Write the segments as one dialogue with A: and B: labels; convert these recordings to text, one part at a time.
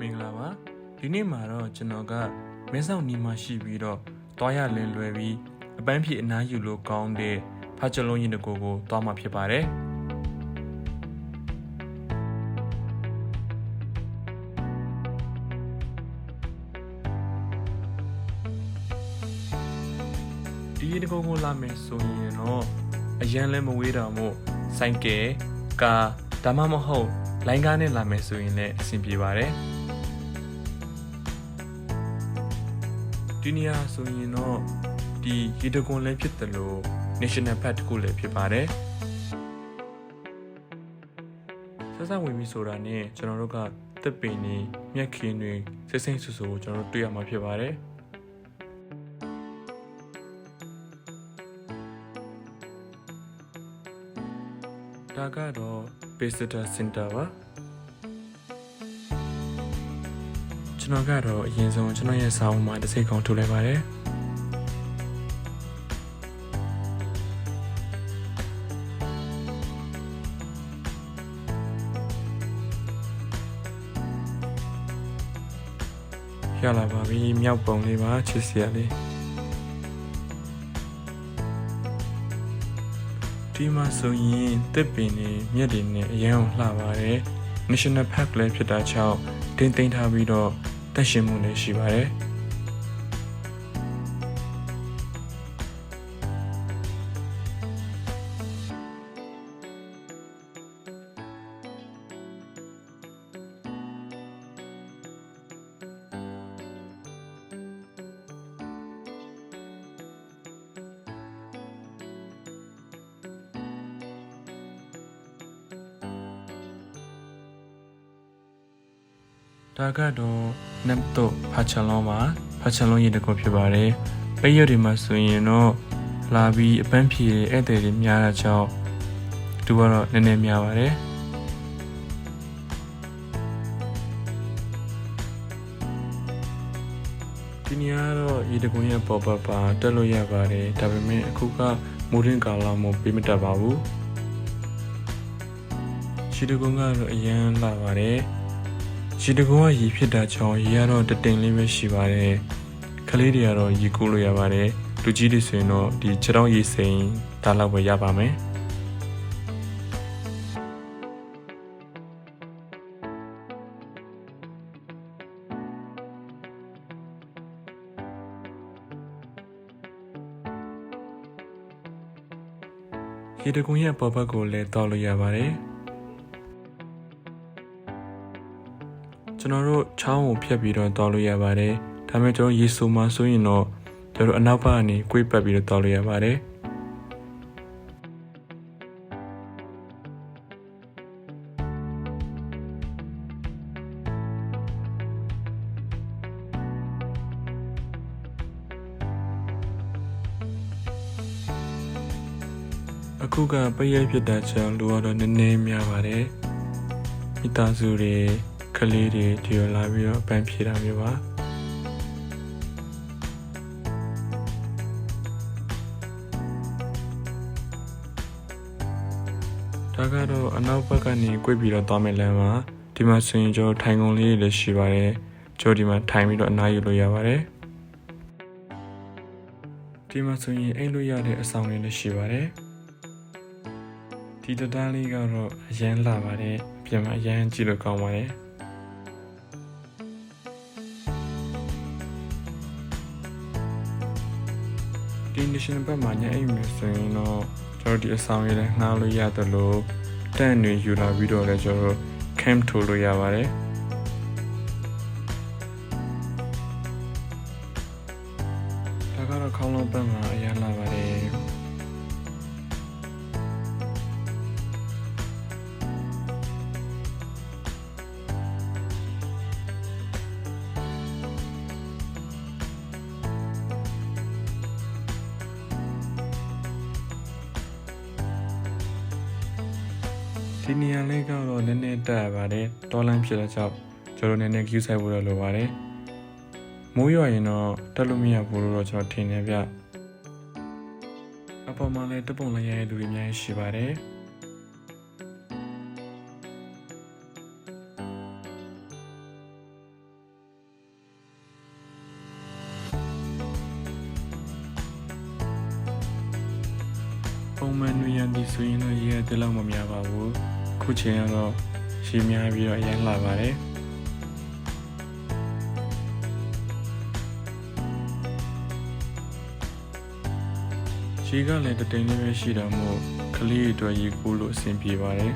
A: မင်္ဂလာပါဒီနေ့မှာတော့ကျွန်တော်ကမဲဆောက်နီးမှာရှိပြီးတော့တွားရလင်းလွယ်ပြီးအပန်းဖြေအနားယူလို့ကောင်းတဲ့ဖာချလုံးရင်တကိုကိုတွားမှာဖြစ်ပါတယ်ဒီရင်တကိုကိုလာမယ်ဆိုရင်တော့အရန်လဲမဝေးတော့မို့စိုက်ကယ်ကားဒါမှမဟုတ်လိုင်းကားနဲ့လာမယ်ဆိုရင်လည်းအဆင်ပြေပါတယ် ဒီနေရာဆိုရင်တော့ဒီရေတကွန်လည်းဖြစ်တယ်လို့ national park တခုလည်းဖြစ်ပါတယ်ဆက်စပ်ဝင်ပြီဆိုတာနဲ့ကျွန်တော်တို့ကတက်ပင်နေမြက်ခင်းတွေစိတ်စိတ်ဆူဆူကိုကျွန်တော်တို့တွေ့ရမှာဖြစ်ပါတယ်ဒါကတော့ visitor center ပါ ကျွန်တော်ကတော့အရင်ဆုံးကျွန်တော်ရဲ့စာအုပ်မှာတစ်စိတ်ကောင်ထုတ်လိုက်ပါတယ်ရလာပါပြီမြောက်ပုံလေးပါချစ်စရာလေးဒီမှာဆိုရင်တစ်ပင်တွေမြက်တွေနဲ့အရင်အောင်လှပါတယ် National Park လည်းဖြစ်တာကြောင့်တင်းသိမ်းထားပြီးတော့ တက်ရှင်မှုလည်းရှိပါတယ် ဒါကတော့နမ်တော့ဖာချန်လောမှာဖာချန်လောရေတကုဖြစ်ပါတယ်ပိတ်ရက်တွေမှာဆိုရင်တော့လာပြီးအပန်းဖြေဧည့်သည်တွေများတာကြောင့်သူကတော့နည်းနည်းများပါတယ်ဒီနေရာတော့ရေတကုရဲ့ပေါ်ပပါတက်လို့ရပါတယ်ဒါပေမဲ့အခုကမိုးရင်းကာလာမို့ပေးမတက်ပါဘူးရေတကုကတော့အရန်လာပါတယ် ရေတကုံးကရေဖြစ်တာကြောင့်ရေကတော့တတိမ်လေးပဲရှိပါတယ်ခလေးတွေကတော့ရေကူးလို့ရပါတယ်လူကြီးတွေဆိုရင်တော့ဒီခြေထောက်ရေစိမ်ဒါလောက်ပဲရပါမယ်ရေတကုံးရဲ့ပေါ်ဘက်ကိုလည်းတောက်လို့ရပါတယ် ကျွန်တော်တို့ချောင်းကိုဖြတ်ပြီးတော့တောက်လို့ရပါတယ်။ဒါပေမဲ့ကျွန်တော်ရေဆိုမှဆိုရင်တော့ကျွန်တော်တို့အနောက်ဘက်ကနေကွေ့ပတ်ပြီးတော့တောက်လို့ရပါတယ်။အခုကပရိတ်ဖြစ်တာကြောင့်လူကတော့နည်းနည်းများပါတယ်။မိသားစုတွေ ကလေးတွေဒီလိုလာပြီးတော့အပန်းဖြေတာမျိုးပါဒါကတော့အနောက်ဘက်ကနေ꿰ပြီးတော့သွားမယ်လမ်းမှာဒီမှာဆိုရင်ကျွန်တော်ထိုင်ကုန်လေးတွေလည်းရှိပါတယ်ကျွန်တော်ဒီမှာထိုင်ပြီးတော့အနားယူလို့ရပါတယ်ဒီမှာဆိုရင်အိတ်လို့ရတဲ့အဆောင်လေးလည်းရှိပါတယ်ဒီတတားလေးကတော့အရန်လာပါတယ်ပြင်မှာအရန်ကြည့်လို့ကောင်းပါတယ် ဒီ national park မှာညအိမ်မျိုးဆိုရင်တော့ကျွန်တော်ဒီအဆောင်လေးလည်းငှားလို့ရတယ်လို့တန့်တွေယူလာပြီးတော့လည်းကျွန်တော် camp ထိုးလို့ရပါတယ်ဒါကတော့ခေါင်းလုံးပတ်မှာအရန်လာပါတယ် ဒီနေရာလေးကတော့နည်းနည်းတက်ရပါတယ်တော်လန့်ဖြစ်တဲ့ကြောင့်ကျွန်တော်နည်းနည်း queue ဆိုင်ဖို့တော့လိုပါတယ်မိုးရွာရင်တော့တက်လို့မရဘူးလို့တော့ကျွန်တော်ထင်နေဗျအပေါ်မှာလည်းတပုံလည်းရတဲ့လူတွေအများကြီးရှိပါတယ် မှန်နွေရံဒီဆိုရင်တော့ရေရတဲ့လောက်မများပါဘူးခုချိန်ကတော့ရေများပြီးတော့အရင်လာပါတယ်ရေကလည်းတတိန်လေးပဲရှိတာမို့ကလေးတွေအတွက်ရေကူးလို့အဆင်ပြေပါတယ်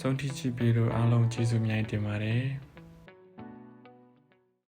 A: ဆုံးထိချပြီးတော့အားလုံးကျေးဇူးများတင်ပါတယ်